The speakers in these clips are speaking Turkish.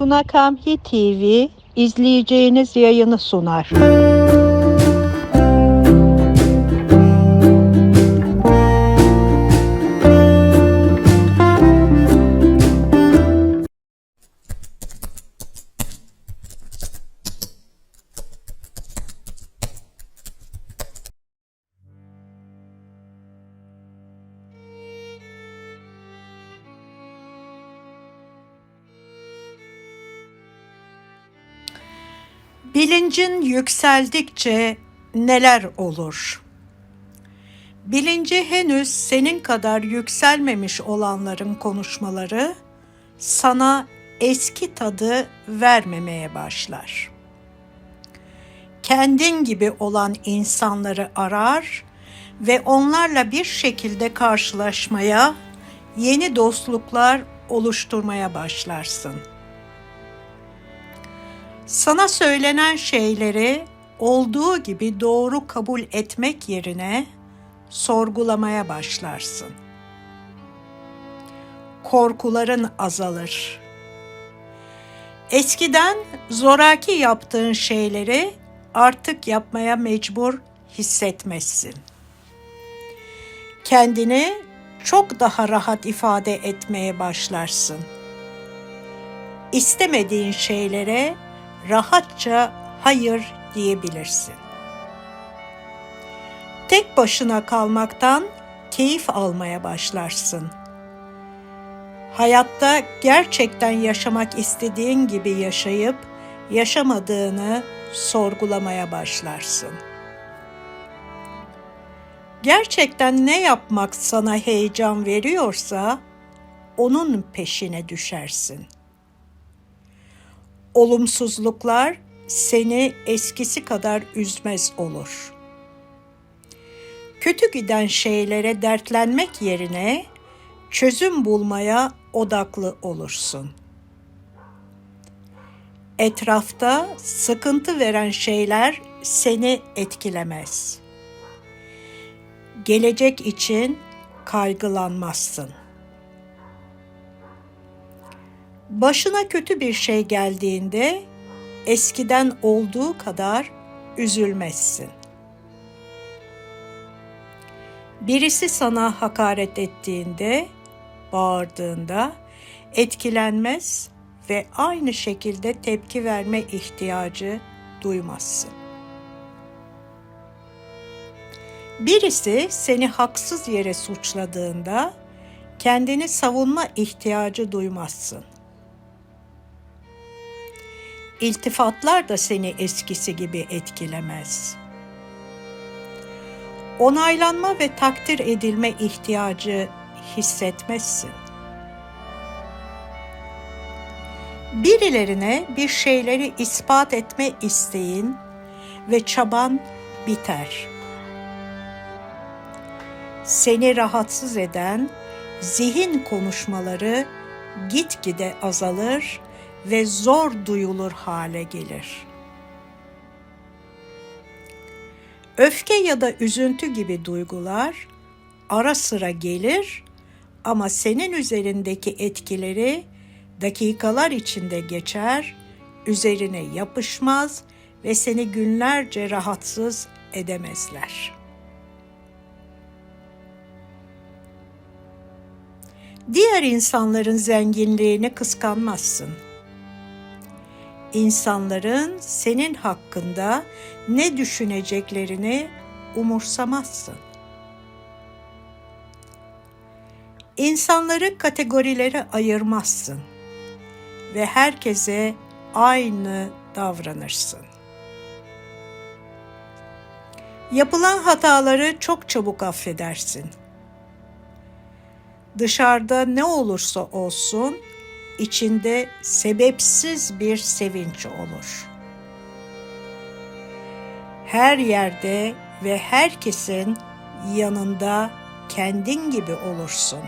Tuna Kamhi TV izleyeceğiniz yayını sunar. Bilincin yükseldikçe neler olur? Bilinci henüz senin kadar yükselmemiş olanların konuşmaları sana eski tadı vermemeye başlar. Kendin gibi olan insanları arar ve onlarla bir şekilde karşılaşmaya, yeni dostluklar oluşturmaya başlarsın. Sana söylenen şeyleri olduğu gibi doğru kabul etmek yerine sorgulamaya başlarsın. Korkuların azalır. Eskiden zoraki yaptığın şeyleri artık yapmaya mecbur hissetmezsin. Kendini çok daha rahat ifade etmeye başlarsın. İstemediğin şeylere rahatça hayır diyebilirsin. Tek başına kalmaktan keyif almaya başlarsın. Hayatta gerçekten yaşamak istediğin gibi yaşayıp yaşamadığını sorgulamaya başlarsın. Gerçekten ne yapmak sana heyecan veriyorsa onun peşine düşersin.'' Olumsuzluklar seni eskisi kadar üzmez olur. Kötü giden şeylere dertlenmek yerine çözüm bulmaya odaklı olursun. Etrafta sıkıntı veren şeyler seni etkilemez. Gelecek için kaygılanmazsın. Başına kötü bir şey geldiğinde eskiden olduğu kadar üzülmezsin. Birisi sana hakaret ettiğinde, bağırdığında etkilenmez ve aynı şekilde tepki verme ihtiyacı duymazsın. Birisi seni haksız yere suçladığında kendini savunma ihtiyacı duymazsın. İltifatlar da seni eskisi gibi etkilemez. Onaylanma ve takdir edilme ihtiyacı hissetmezsin. Birilerine bir şeyleri ispat etme isteğin ve çaban biter. Seni rahatsız eden zihin konuşmaları gitgide azalır ve zor duyulur hale gelir. Öfke ya da üzüntü gibi duygular ara sıra gelir ama senin üzerindeki etkileri dakikalar içinde geçer, üzerine yapışmaz ve seni günlerce rahatsız edemezler. Diğer insanların zenginliğini kıskanmazsın.'' İnsanların senin hakkında ne düşüneceklerini umursamazsın. İnsanları kategorilere ayırmazsın ve herkese aynı davranırsın. Yapılan hataları çok çabuk affedersin. Dışarıda ne olursa olsun içinde sebepsiz bir sevinç olur. Her yerde ve herkesin yanında kendin gibi olursun.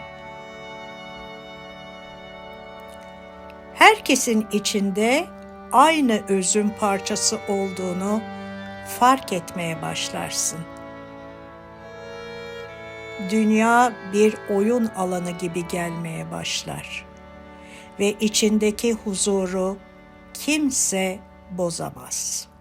Herkesin içinde aynı özün parçası olduğunu fark etmeye başlarsın. Dünya bir oyun alanı gibi gelmeye başlar ve içindeki huzuru kimse bozamaz.''